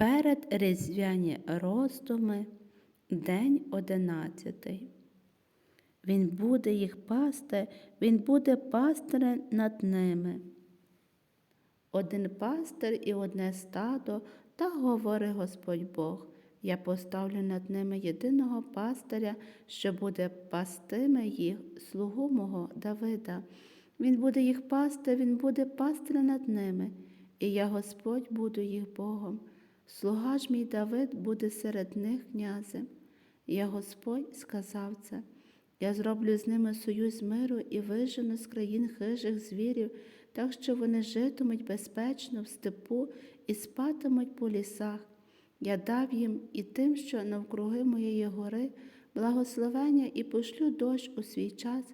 Перед різдвяні роздуми, день одинадцятий. Він буде їх пасти, він буде пастирем над ними. Один пастир і одне стадо, та говорить Господь Бог. Я поставлю над ними єдиного пастиря, що буде пастиме їх, слугу мого Давида. Він буде їх пасти, він буде пастир над ними, і я Господь буду їх Богом. Слуга ж мій Давид буде серед них князем. Я Господь сказав це. Я зроблю з ними союз миру і вижену з країн хижих звірів, так що вони житимуть безпечно в степу і спатимуть по лісах. Я дав їм і тим, що навкруги моєї гори, благословення і пошлю дощ у свій час,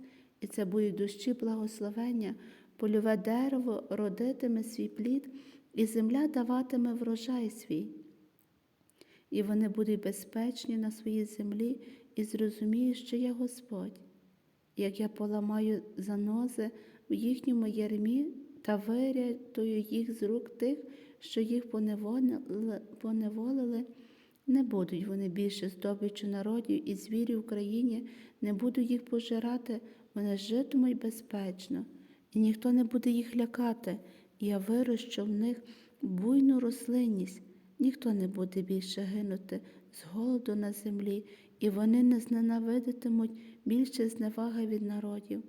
і це будуть дощі благословення, польове дерево родитиме свій плід, і земля даватиме врожай свій. І вони будуть безпечні на своїй землі і зрозуміють, що я Господь. Як я поламаю занози в їхньому ярмі та вирятую їх з рук тих, що їх поневолили, не будуть вони більше здобичу народів і звірів в країні, не буду їх пожирати, вони житимуть безпечно, і ніхто не буде їх лякати, я вирощу в них буйну рослинність, ніхто не буде більше гинути з голоду на землі, і вони не зненавидитимуть більше зневаги від народів.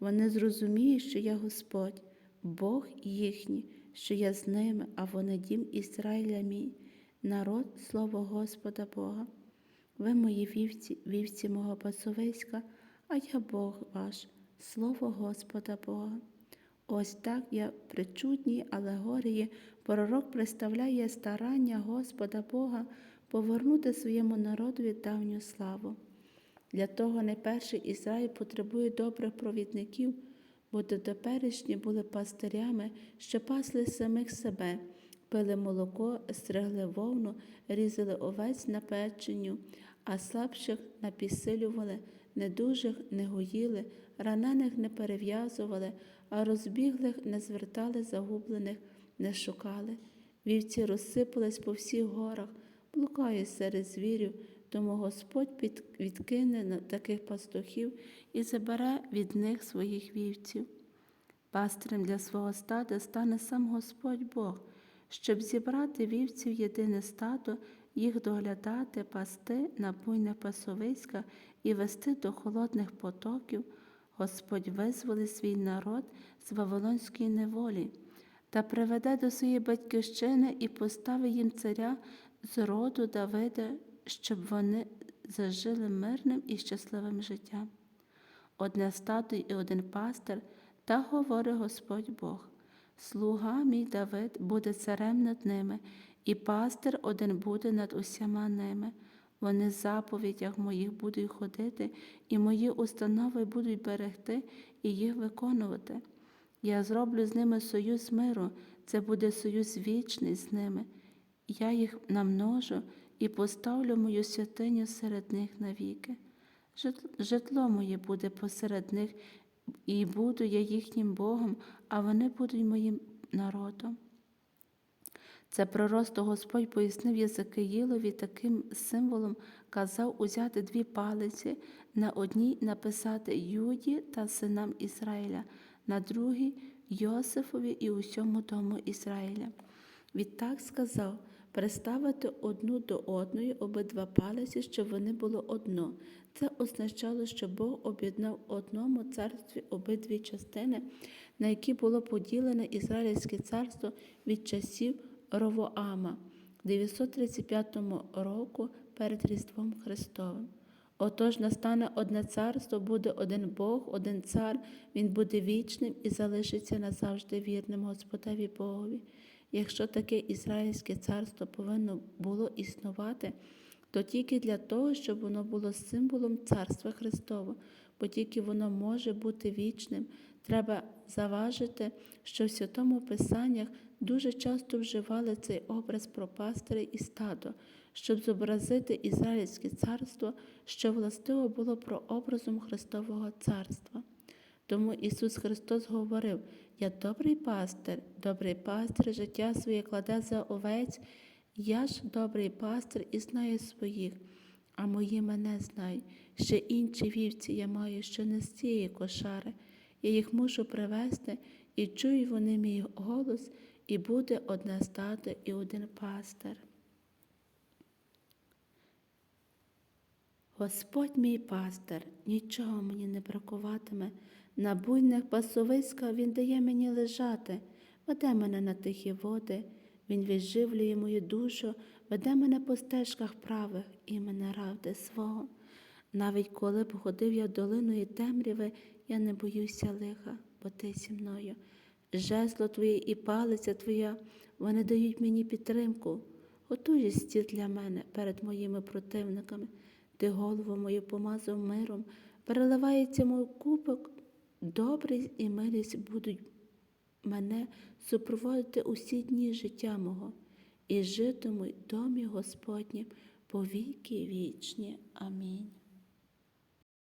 Вони зрозуміють, що я Господь, Бог їхній, що я з ними, а вони дім Ізраїля мій, народ, слово Господа Бога. Ви мої вівці, вівці мого пасовиська, а я Бог ваш, слово Господа Бога. Ось так я при чудній алегорії пророк представляє старання Господа Бога повернути своєму народові давню славу. Для того не перший Ізраїль потребує добрих провідників, бо дотеперішні були пастирями, що пасли самих себе, пили молоко, стригли вовну, різали овець на печеню, а слабших напісилювали, недужих не гоїли, ранених не перев'язували, а розбіглих не звертали загублених, не шукали. Вівці розсипались по всіх горах, блукають серед звірів, тому Господь під- відкине на таких пастухів і забере від них своїх вівців. Пастирем для свого стада стане сам Господь Бог, щоб зібрати вівців єдине стадо, їх доглядати, пасти на буйне пасовиська і вести до холодних потоків. Господь визволить свій народ з Вавилонської неволі та приведе до своєї батьківщини і поставить їм царя з роду Давида, щоб вони зажили мирним і щасливим життям. Одне стадо і один пастир, та говорить Господь Бог. Слуга мій Давид буде царем над ними, і пастир один буде над усіма ними. Вони в заповідях моїх будуть ходити, і мої установи будуть берегти і їх виконувати. Я зроблю з ними союз миру, це буде союз вічний з ними. Я їх намножу і поставлю мою святиню серед них навіки. Житло моє буде посеред них, і буду я їхнім Богом, а вони будуть моїм народом. Це проросто Господь пояснив Єзекиїлові таким символом, казав узяти дві палиці, на одній написати Юді та синам Ізраїля, на другій Йосифові і усьому дому Ізраїля. Відтак сказав приставити одну до одної обидва палиці, щоб вони було одно. Це означало, що Бог об'єднав одному царстві обидві частини, на які було поділене Ізраїльське царство від часів Ровоама 935 року перед Різдвом Христовим. Отож настане одне царство, буде один Бог, один цар, він буде вічним і залишиться назавжди вірним Господеві Богові. Якщо таке Ізраїльське царство повинно було існувати, то тільки для того, щоб воно було символом Царства Христового, бо тільки воно може бути вічним. Треба заважити, що в Святому Писаннях дуже часто вживали цей образ про пастиря і стадо, щоб зобразити Ізраїльське царство, що властиво було прообразом Христового царства. Тому Ісус Христос говорив: Я добрий пастир, добрий пастир життя своє кладе за овець, Я ж добрий пастир і знаю своїх, а мої мене знають. Ще інші вівці я маю, що не з цієї кошари. Я їх мушу привести, і чують вони мій голос, і буде одне стадо і один пастир. Господь мій пастир, нічого мені не бракуватиме. На буйних пасовиськах Він дає мені лежати, веде мене на тихі води, Він відживлює мою душу, веде мене по стежках правих і мене равди свого. Навіть коли б ходив я долиною темряви, я не боюся лиха, бо ти зі мною. Жезло твоє і палиця твоя, вони дають мені підтримку. Готуєш стіл для мене перед моїми противниками. Ти голову мою помазав миром, переливається мой кубок, добрість і милість будуть мене супроводити усі дні життя мого, і житиму й домі Господнім по віки вічні. Амінь.